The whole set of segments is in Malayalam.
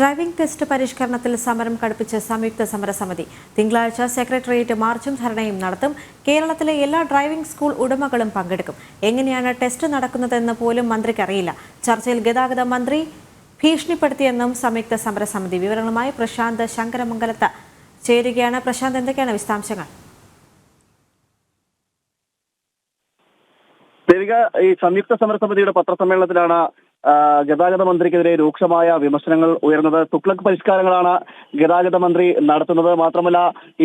ഡ്രൈവിംഗ് ടെസ്റ്റ് പരിഷ്കരണത്തിൽ സമരം കടുപ്പിച്ച് സംയുക്ത സമരസമിതി തിങ്കളാഴ്ച സെക്രട്ടേറിയറ്റ് മാർച്ചും ധരണയും നടത്തും. കേരളത്തിലെ എല്ലാ ഡ്രൈവിംഗ് സ്കൂൾ ഉടമകളും പങ്കെടുക്കും. എങ്ങനെയാണ് ടെസ്റ്റ് നടക്കുന്നതെന്ന് പോലും മന്ത്രിക്ക് അറിയില്ല ചർച്ചയിൽ ഗതാഗത മന്ത്രി ഭീഷണിപ്പെടുത്തിയെന്നും സംയുക്ത സമരസമിതി വിവരങ്ങളുമായി പ്രശാന്ത് ശങ്കരമംഗലത്ത് ചേരുകയാണ്. പ്രശാന്ത് എന്തൊക്കെയാണ് വിശദാംശങ്ങൾ? ദേവിക ഈ സംയുക്ത സമരസമിതിയുടെ പത്രസമ്മേളനത്തിലാണ് ഗതാഗത മന്ത്രിക്കെതിരെ രൂക്ഷമായ വിമർശനങ്ങൾ ഉയർന്നത് തുക്ലക് പരിഷ്കാരങ്ങളാണ് ഗതാഗത മന്ത്രി നടത്തുന്നത്. മാത്രമല്ല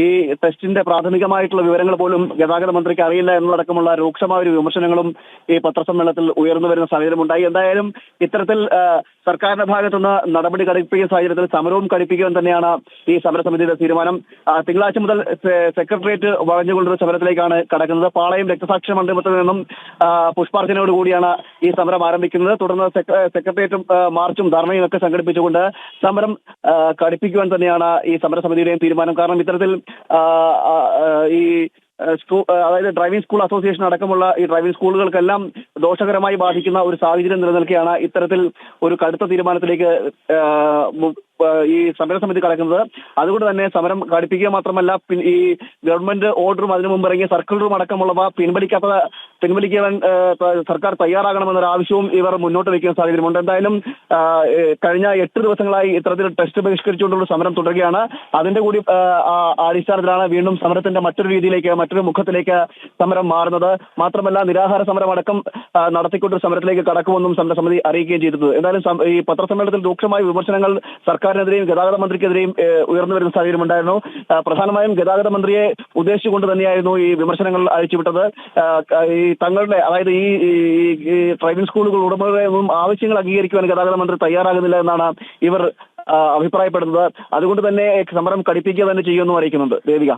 ഈ ടെസ്റ്റിന്റെ പ്രാഥമികമായിട്ടുള്ള വിവരങ്ങൾ പോലും ഗതാഗത മന്ത്രിക്ക് അറിയില്ല എന്നതടക്കമുള്ള രൂക്ഷമായ ഒരു വിമർശനങ്ങളും ഈ പത്രസമ്മേളനത്തിൽ ഉയർന്നു വരുന്ന സാഹചര്യമുണ്ടായി. എന്തായാലും ഇത്തരത്തിൽ സർക്കാരിന്റെ ഭാഗത്തുനിന്ന് നടപടി കടുപ്പിക്കുന്ന സാഹചര്യത്തിൽ സമരവും കടുപ്പിക്കുകയും തന്നെയാണ് ഈ സമരസമിതിയുടെ തീരുമാനം. തിങ്കളാഴ്ച മുതൽ സെക്രട്ടേറിയറ്റ് വളഞ്ഞുകൊണ്ടൊരു സമരത്തിലേക്കാണ് കടക്കുന്നത്. പാളയം രക്തസാക്ഷി മണ്ഡപത്തിൽ നിന്നും പുഷ്പാർച്ചനയോടുകൂടിയാണ് കൂടിയാണ് ഈ സമരം ആരംഭിക്കുന്നത്. തുടർന്ന് സെക്രട്ടേറിയറ്റും മാർച്ചും ധർണയും ഒക്കെ സംഘടിപ്പിച്ചുകൊണ്ട് സമരം കടുപ്പിക്കുവാൻ തന്നെയാണ് ഈ സമരസമിതിയുടെയും തീരുമാനം. കാരണം ഇത്തരത്തിൽ ഈ സ്കൂ അതായത് ഡ്രൈവിംഗ് സ്കൂൾ അസോസിയേഷൻ അടക്കമുള്ള ഈ ഡ്രൈവിംഗ് സ്കൂളുകൾക്കെല്ലാം ദോഷകരമായി ബാധിക്കുന്ന ഒരു സാഹചര്യം നിലനിൽക്കുകയാണ്. ഇത്തരത്തിൽ ഒരു കടുത്ത തീരുമാനത്തിലേക്ക് ഈ സമര സമിതി ഈ സമരസമിതി കടക്കുന്നത്. അതുകൊണ്ട് തന്നെ സമരം കടുപ്പിക്കുക മാത്രമല്ല ഈ ഗവൺമെന്റ് ഓർഡറും അതിനു മുമ്പ് ഇറങ്ങിയ സർക്കുലറും അടക്കമുള്ളവ പിൻവലിക്കാത്ത പിൻവലിക്കാൻ സർക്കാർ തയ്യാറാകണമെന്നൊരു ആവശ്യവും ഇവർ മുന്നോട്ട് വയ്ക്കുന്ന സാഹചര്യമുണ്ട്. എന്തായാലും കഴിഞ്ഞ എട്ട് ദിവസങ്ങളായി ഇത്തരത്തിൽ ടെസ്റ്റ് ബഹിഷ്കരിച്ചുകൊണ്ടുള്ള സമരം തുടരുകയാണ്. അതിന്റെ കൂടി അടിസ്ഥാനത്തിലാണ് വീണ്ടും സമരത്തിന്റെ മറ്റൊരു രീതിയിലേക്ക് മറ്റൊരു മുഖത്തിലേക്ക് സമരം മാറുന്നത്. മാത്രമല്ല നിരാഹാര സമരം അടക്കം നടത്തിക്കൊണ്ട് സമരത്തിലേക്ക് കടക്കുമെന്നും സമരസമിതി അറിയിക്കുകയും ചെയ്തത് എന്തായാലും ഈ പത്രസമ്മേളനത്തിൽ രൂക്ഷമായ വിമർശനങ്ങൾ സർക്കാരിനെതിരെയും ഗതാഗത മന്ത്രിക്കെതിരെയും ഉയർന്നു വരുന്ന സാഹചര്യമുണ്ടായിരുന്നു. പ്രധാനമായും ഗതാഗത മന്ത്രിയെ ഉദ്ദേശിച്ചുകൊണ്ട് തന്നെയായിരുന്നു ഈ വിമർശനങ്ങൾ അഴിച്ചുവിട്ടത് ഈ തങ്ങളുടെ അതായത് ഈ ഡ്രൈവിംഗ് സ്കൂളുകൾ ഉടമകളുടെ ഒന്നും ആവശ്യങ്ങൾ അംഗീകരിക്കുവാൻ ഗതാഗത മന്ത്രി തയ്യാറാകുന്നില്ല എന്നാണ് ഇവർ അഭിപ്രായപ്പെടുന്നത്. അതുകൊണ്ട് തന്നെ സമരം കടുപ്പിക്കുക തന്നെ ചെയ്യുമെന്നും അറിയിക്കുന്നുണ്ട്. ദേവിക.